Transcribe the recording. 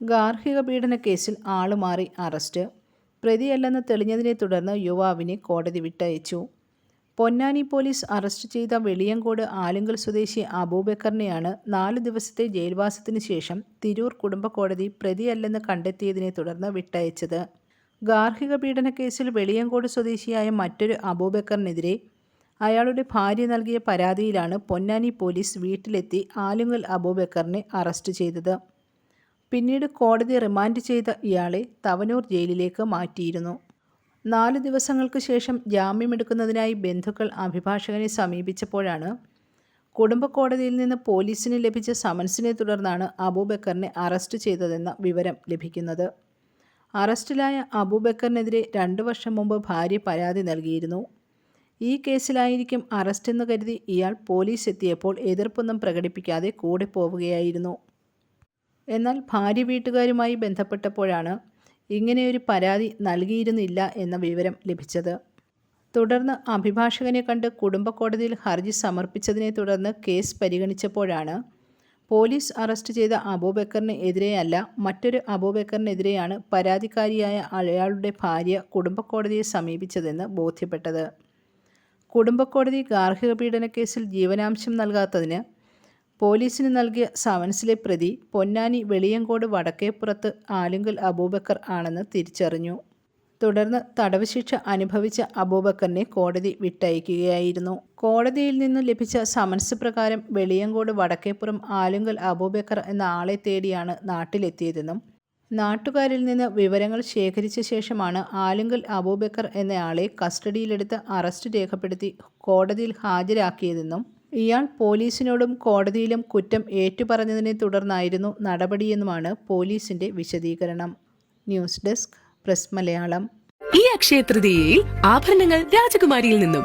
ഗാർഹിക പീഡന കേസിൽ ആളുമാറി അറസ്റ്റ്. പ്രതിയല്ലെന്ന് തെളിഞ്ഞതിനെ തുടർന്ന് യുവാവിനെ കോടതി വിട്ടയച്ചു. പൊന്നാനി പോലീസ് അറസ്റ്റ് ചെയ്ത വെളിയങ്കോട് ആലുങ്കൽ സ്വദേശി അബൂബക്കറിനെയാണ് നാല് ദിവസത്തെ ജയിൽവാസത്തിന് ശേഷം തിരൂർ കുടുംബ കോടതി പ്രതിയല്ലെന്ന് കണ്ടെത്തിയതിനെ തുടർന്ന് വിട്ടയച്ചത്. ഗാർഹിക പീഡന കേസിൽ വെളിയങ്കോട് സ്വദേശിയായ മറ്റൊരു അബൂബക്കറിനെതിരെ അയാളുടെ ഭാര്യ നൽകിയ പരാതിയിലാണ് പൊന്നാനി പോലീസ് വീട്ടിലെത്തി ആലുങ്കൽ അബൂബക്കറിനെ അറസ്റ്റ് ചെയ്തത്. പിന്നീട് കോടതി റിമാൻഡ് ചെയ്ത ഇയാളെ തവനൂർ ജയിലിലേക്ക് മാറ്റിയിരുന്നു. നാല് ദിവസങ്ങൾക്ക് ശേഷം ജാമ്യമെടുക്കുന്നതിനായി ബന്ധുക്കൾ അഭിഭാഷകനെ സമീപിച്ചപ്പോഴാണ് കുടുംബ കോടതിയിൽ നിന്ന് പോലീസിന് ലഭിച്ച സമൻസിനെ തുടർന്നാണ് അബൂബക്കറിനെ അറസ്റ്റ് ചെയ്തതെന്ന വിവരം ലഭിക്കുന്നത്. അറസ്റ്റിലായ അബൂബക്കറിനെതിരെ രണ്ടു വർഷം മുമ്പ് ഭാര്യ പരാതി നൽകിയിരുന്നു. ഈ കേസിലായിരിക്കും അറസ്റ്റെന്ന് കരുതി ഇയാൾ പോലീസ് എത്തിയപ്പോൾ എതിർപ്പൊന്നും പ്രകടിപ്പിക്കാതെ കൂടെ പോവുകയായിരുന്നു. എന്നാൽ ഭാര്യ വീട്ടുകാരുമായി ബന്ധപ്പെട്ടപ്പോഴാണ് ഇങ്ങനെയൊരു പരാതി നൽകിയിരുന്നില്ല എന്ന വിവരം ലഭിച്ചത്. തുടർന്ന് അഭിഭാഷകനെ കണ്ട് കുടുംബ കോടതിയിൽ ഹർജി സമർപ്പിച്ചതിനെ തുടർന്ന് കേസ് പരിഗണിച്ചപ്പോഴാണ് പോലീസ് അറസ്റ്റ് ചെയ്ത അബൂബക്കറിന് എതിരെയല്ല മറ്റൊരു അബൂബക്കറിനെതിരെയാണ് പരാതിക്കാരിയായ അയാളുടെ ഭാര്യ കുടുംബ കോടതിയെ സമീപിച്ചതെന്ന് ബോധ്യപ്പെട്ടത്. കുടുംബക്കോടതി ഗാർഹിക പീഡന കേസിൽ ജീവനാംശം നൽകാത്തതിന് പോലീസിന് നൽകിയ സമൻസിലെ പ്രതി പൊന്നാനി വെളിയങ്കോട് വടക്കേപ്പുറത്ത് ആലുങ്കൽ അബൂബക്കർ ആണെന്ന് തിരിച്ചറിഞ്ഞു. തുടർന്ന് തടവ് ശിക്ഷ അനുഭവിച്ച അബൂബക്കറിനെ കോടതി വിട്ടയക്കുകയായിരുന്നു. കോടതിയിൽ നിന്നും ലഭിച്ച സമൻസ് പ്രകാരം വെളിയങ്കോട് വടക്കേപ്പുറം ആലുങ്കൽ അബൂബക്കർ എന്ന ആളെ തേടിയാണ് നാട്ടിലെത്തിയതെന്നും നാട്ടുകാരിൽ നിന്ന് വിവരങ്ങൾ ശേഖരിച്ച ശേഷമാണ് ആലുങ്കൽ അബൂബക്കർ എന്നയാളെ കസ്റ്റഡിയിലെടുത്ത് അറസ്റ്റ് രേഖപ്പെടുത്തി കോടതിയിൽ ഹാജരാക്കിയതെന്നും ഇയാൾ പോലീസിനോടും കോടതിയിലും കുറ്റം ഏറ്റുപറഞ്ഞതിനെ തുടർന്നായിരുന്നു നടപടിയെന്നുമാണ് പോലീസിന്റെ വിശദീകരണം. News desk press Malayalam. ഈ അക്ഷയ തൃതീയയിൽ ആഭരണങ്ങൾ രാജകുമാരിയിൽ നിന്നും